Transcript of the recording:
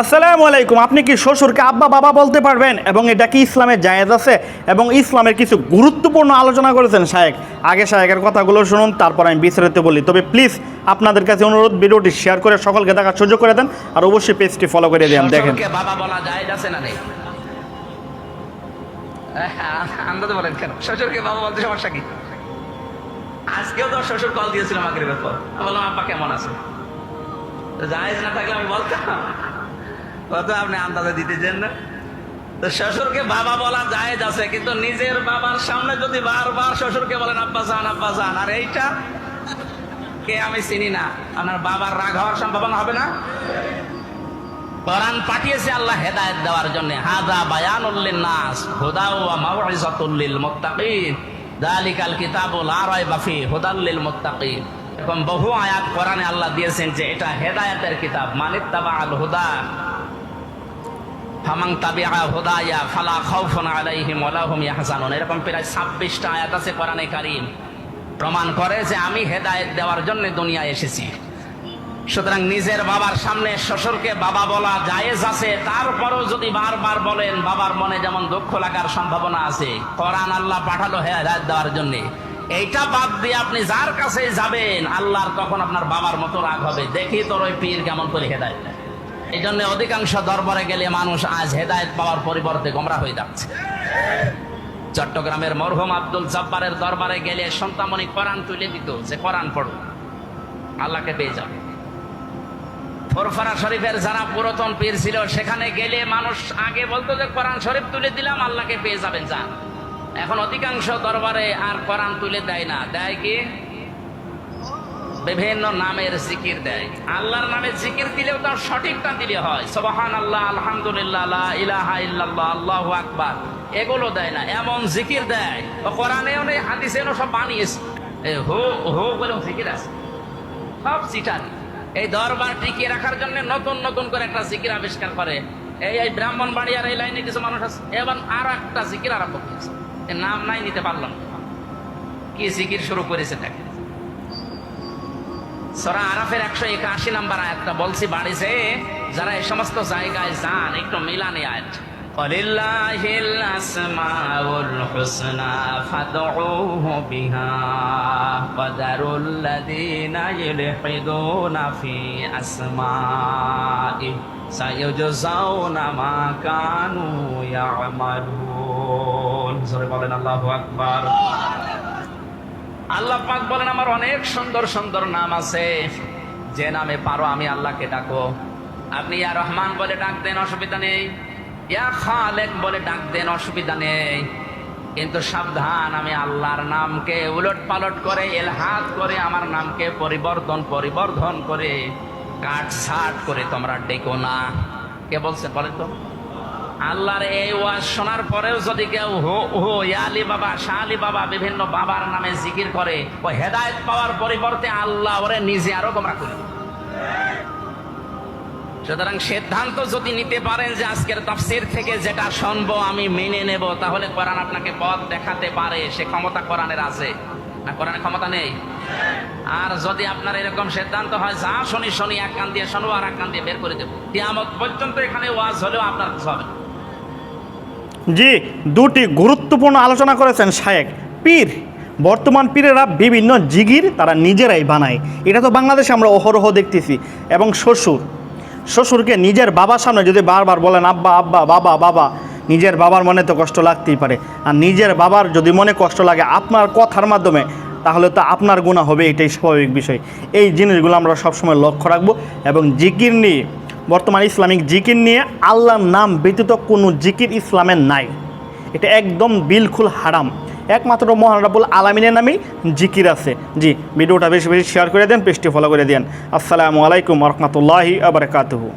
আসসালামু আলাইকুম, আপনি কি শ্বশুরকে আব্বা বাবা বলতে পারবেন? এবং এটা কি ইসলামের জায়েজ আছে? এবং ইসলামের কিছু গুরুত্বপূর্ণ আলোচনা করেছেন শায়েক আগে শায়েকের কথাগুলো শুনুন, তারপর আমি বিস্তারিত বলি। তবে প্লিজ আপনাদের কাছে অনুরোধ, ভিডিওটি শেয়ার করে সকলকে দেখার সুযোগ করে দেন আর অবশ্যই পেজটি ফলো করে দেন, দেখেন। বাবা বলা আছে না নেই? আন্দাজে বলেন কেন? শ্বশুরকে বাবা বলতে সমস্যা কি? আজকেও তো শ্বশুর কল ব্যাপার। বললাম, আব্বা কেমন আছে জায়েজ না থাকলে আমি বলতাম। কত আপনি আন্দাজে দিতেছেন না। তো শ্বশুরকে বাবা বলা জায়েজ আছে, কিন্তু নিজের বাবার সামনে যদি বারবার শ্বশুরকে বলেন, আব্বা জান আব্বা জান আর এইটা কে আমি চিনি না। আপনার বাবার রাগ হওয়ার সম্ভাবনা হবে না। আল্লাহ দিয়েছেন যে এটা হেদায়েতের কিতাব মানিত্তাবা আল হুদা ফামাং তাবিআ হুদায়া ফালা খাউফুন আলাইহিম ওয়া লাহুম ইয়াহজানুন। এরকম প্রায় 26টা আয়াত আছে কোরআনে কারীম। প্রমাণ করে যে আমি হেদায়েত দেওয়ার জন্য দুনিয়ায় এসেছি। সুতরাং নিজের বাবার সামনে শ্বশুরকে বাবা বলা জায়েজ আছে। তারপরও যদি বারবার বলেন, বাবার মনে যেমন দুঃখ লাগার সম্ভাবনা আছে, কোরআন আল্লাহ পাঠালো হেদায়ত দেওয়ার জন্য। এইটা বাদ দিয়ে আপনি যার কাছে যাবেন, আল্লাহর তখন আপনার বাবার মতো রাগ হবে? দেখি তোর ওই পীর কেমন করে হেদায়ত দেয় এই জন্য অধিকাংশ দরবারে গেলে মানুষ আজ হেদায়ত পাওয়ার পরিবর্তে গোমরা হয়ে যাচ্ছে। চট্টগ্রামের মরহুম আব্দুল জব্বারের দরবারে গেলে সন্তামণি কোরআন তুলে দিত যে, কোরআন পড়ো, আল্লাহকে পেয়ে যাবে। ফরফরা শরীফের যারা পুরাতন পীর ছিল, সেখানে গেলে মানুষ আগে বলতো যে, কোরআন শরীফ তুলে দিলাম, আল্লাহকে পেয়ে যাবেন, যান। এখন অধিকাংশ দরবারে আর কোরআন তুলে দেয় না। দেয় কি? বিভিন্ন নামের জিকির দেয়। আল্লাহর নামে জিকির দিলেও তার সঠিকটা দিলে হয়। সবহান আল্লাহ আলহামদুলিল্লাহ ইলাহা ইল্লাল্লাহ, আল্লাহু আকবার। এগুলো দেয় না, এমন জিকির দেয়। ও কোরআনেও নেই, হাদিসেও সব বানিয়েছে। হো হো বলে জিকির আছে। সব চিটারি এই দরবার টিকিয়ে রাখার জন্য নতুন নতুন করে একটা জিকির আবিষ্কার করে। এই এই ব্রাহ্মণ বাড়িয়ার এই লাইনে কিছু মানুষ আছে। এবার আর একটা জিকির আরম্ভ করেছে। নাম নাই, নিতে পারলাম কি জিকির শুরু করেছে তাকে সরা আরাফের একশো একাশি নাম্বার আয়াতটা বলছি বাড়িছে যারা এই সমস্ত জায়গায় যান একটু মিলানি আয়াত ولله الأسماء الحسنى فادعوه بها وذروا الذين يلحدون في أسمائه سيجزون ما كانوا يعملون সরে বলেন আল্লাহু আকবার আল্লাহ পাক বলেন, আমার অনেক সুন্দর সুন্দর নাম আছে। যে নামে পারো, আমি আল্লাহকে ডাকো আপনি ইয়া রহমান বলে ডাক দেন, অসুবিধা নেই। ইয়া খালেক বলে ডাক দেন, অসুবিধা নেই। কিন্তু সাবধান, আমি আল্লাহর নামকে উলট পালট করে এলহাত করে, আমার নামকে পরিবর্তন, পরিবর্ধন করে কাট ছাট করে তোমরা ডেকো না। কে বলছে বলেন তো? আল্লাহর এই ওয়াজ শোনার পরেও যদি কেউ হো হো ইয়ালি বাবা শালি বাবা বিভিন্ন বাবার নামে জিকির করে ও হেদায়েত পাওয়ার পরিবর্তে আল্লাহ ওরে নিজে আরও গোমরা করে সুতরাং সিদ্ধান্ত যদি নিতে পারেন যে আজকের তাফসির থেকে যেটা শুনব, আমি মেনে নেব, তাহলে কোরআন আপনাকে পথ দেখাতে পারে, সে ক্ষমতা কোরআনের আছে। না, কোরআনের ক্ষমতা নেই? আর যদি আপনার এরকম সিদ্ধান্ত হয়, যা শুনি শুনি, এক কান দিয়ে শুনব আর এক কান দিয়ে বের করে দেবো। কিয়ামত পর্যন্ত এখানে ওয়াজ হলেও আপনার কিছু হবে না। জি, দুটি গুরুত্বপূর্ণ আলোচনা করেছেন শায়েক। পীর, বর্তমান পীরেরা বিভিন্ন জিগির তারা নিজেরাই বানায়। এটা তো বাংলাদেশে আমরা অহরহ দেখতেছি। এবং শ্বশুর, শ্বশুরকে নিজের বাবার সামনে যদি বারবার বলেন, আব্বা আব্বা, বাবা বাবা, নিজের বাবার মনে তো কষ্ট লাগতেই পারে। আর নিজের বাবার যদি মনে কষ্ট লাগে আপনার কথার মাধ্যমে, তাহলে তো আপনার গুণা হবে, এটাই স্বাভাবিক বিষয়। এই জিনিসগুলো আমরা সবসময় লক্ষ্য রাখব এবং জিকির নিয়ে বর্তমান ইসলামিক জিকির নিয়ে আল্লাহর নাম ব্যতীত কোনো জিকির ইসলামের নাই। এটা একদম বিলকুল হারাম। একমাত্র মহান আলমিনের নামেই জিকির আছে। জি, ভিডিওটা বেশি বেশি শেয়ার করে দেন, পেজটি ফলো করে দেন। আসসালামু আলাইকুম রহমতুল্লাহি আবরকাতহু